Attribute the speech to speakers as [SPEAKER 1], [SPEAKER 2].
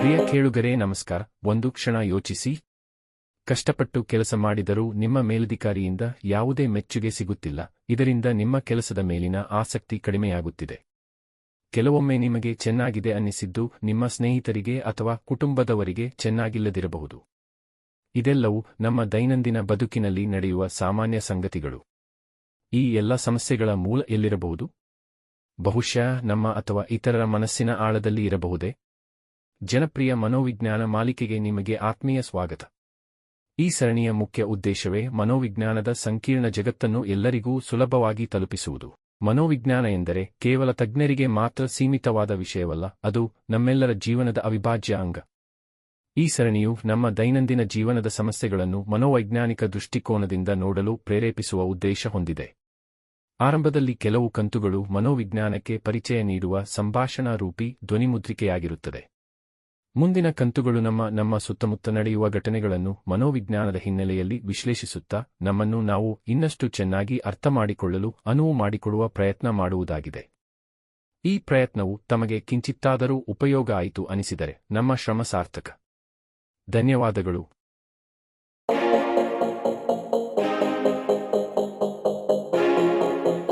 [SPEAKER 1] ಪ್ರಿಯ ಕೇಳುಗರೇ, ನಮಸ್ಕಾರ. ಒಂದು ಕ್ಷಣ ಯೋಚಿಸಿ. ಕಷ್ಟಪಟ್ಟು ಕೆಲಸ ಮಾಡಿದರೂ ನಿಮ್ಮ ಮೇಲಧಿಕಾರಿಯಿಂದ ಯಾವುದೇ ಮೆಚ್ಚುಗೆ ಸಿಗುತ್ತಿಲ್ಲ. ಇದರಿಂದ ನಿಮ್ಮ ಕೆಲಸದ ಮೇಲಿನ ಆಸಕ್ತಿ ಕಡಿಮೆಯಾಗುತ್ತಿದೆ. ಕೆಲವೊಮ್ಮೆ ನಿಮಗೆ ಚೆನ್ನಾಗಿದೆ ಅನ್ನಿಸಿದ್ದು ನಿಮ್ಮ ಸ್ನೇಹಿತರಿಗೆ ಅಥವಾ ಕುಟುಂಬದವರಿಗೆ ಚೆನ್ನಾಗಿಲ್ಲದಿರಬಹುದು. ಇದೆಲ್ಲವೂ ನಮ್ಮ ದೈನಂದಿನ ಬದುಕಿನಲ್ಲಿ ನಡೆಯುವ ಸಾಮಾನ್ಯ ಸಂಗತಿಗಳು. ಈ ಎಲ್ಲ ಸಮಸ್ಯೆಗಳ ಮೂಲ ಎಲ್ಲಿರಬಹುದು? ಬಹುಶಃ ನಮ್ಮ ಅಥವಾ ಇತರರ ಮನಸ್ಸಿನ ಆಳದಲ್ಲಿ ಇರಬಹುದೇ? ಜನಪ್ರಿಯ ಮನೋವಿಜ್ಞಾನ ಮಾಲಿಕೆಗೆ ನಿಮಗೆ ಆತ್ಮೀಯ ಸ್ವಾಗತ. ಈ ಸರಣಿಯ ಮುಖ್ಯ ಉದ್ದೇಶವೇ ಮನೋವಿಜ್ಞಾನದ ಸಂಕೀರ್ಣ ಜಗತ್ತನ್ನು ಎಲ್ಲರಿಗೂ ಸುಲಭವಾಗಿ ತಲುಪಿಸುವುದು. ಮನೋವಿಜ್ಞಾನ ಎಂದರೆ ಕೇವಲ ತಜ್ಞರಿಗೆ ಮಾತ್ರ ಸೀಮಿತವಾದ ವಿಷಯವಲ್ಲ, ಅದು ನಮ್ಮೆಲ್ಲರ ಜೀವನದ ಅವಿಭಾಜ್ಯ ಅಂಗ. ಈ ಸರಣಿಯು ನಮ್ಮ ದೈನಂದಿನ ಜೀವನದ ಸಮಸ್ಯೆಗಳನ್ನು ಮನೋವೈಜ್ಞಾನಿಕ ದೃಷ್ಟಿಕೋನದಿಂದ ನೋಡಲು ಪ್ರೇರೇಪಿಸುವ ಉದ್ದೇಶ ಹೊಂದಿದೆ. ಆರಂಭದಲ್ಲಿ ಕೆಲವು ಕಂತುಗಳು ಮನೋವಿಜ್ಞಾನಕ್ಕೆ ಪರಿಚಯ ನೀಡುವ ಸಂಭಾಷಣಾ ರೂಪಿ ಧ್ವನಿಮುದ್ರಿಕೆಯಾಗಿರುತ್ತದೆ. ಮುಂದಿನ ಕಂತುಗಳು ನಮ್ಮ ನಮ್ಮ ಸುತ್ತಮುತ್ತ ನಡೆಯುವ ಘಟನೆಗಳನ್ನು ಮನೋವಿಜ್ಞಾನದ ಹಿನ್ನೆಲೆಯಲ್ಲಿ ವಿಶ್ಲೇಷಿಸುತ್ತಾ, ನಮ್ಮನ್ನು ನಾವು ಇನ್ನಷ್ಟು ಚೆನ್ನಾಗಿ ಅರ್ಥಮಾಡಿಕೊಳ್ಳಲು ಅನುವು ಮಾಡಿಕೊಡುವ ಪ್ರಯತ್ನ ಮಾಡುವುದಾಗಿದೆ. ಈ ಪ್ರಯತ್ನವು ತಮಗೆ ಕಿಂಚಿತ್ತಾದರೂ ಉಪಯೋಗ ಆಯಿತು ಅನಿಸಿದರೆ ನಮ್ಮ ಶ್ರಮ ಸಾರ್ಥಕ. ಧನ್ಯವಾದಗಳು.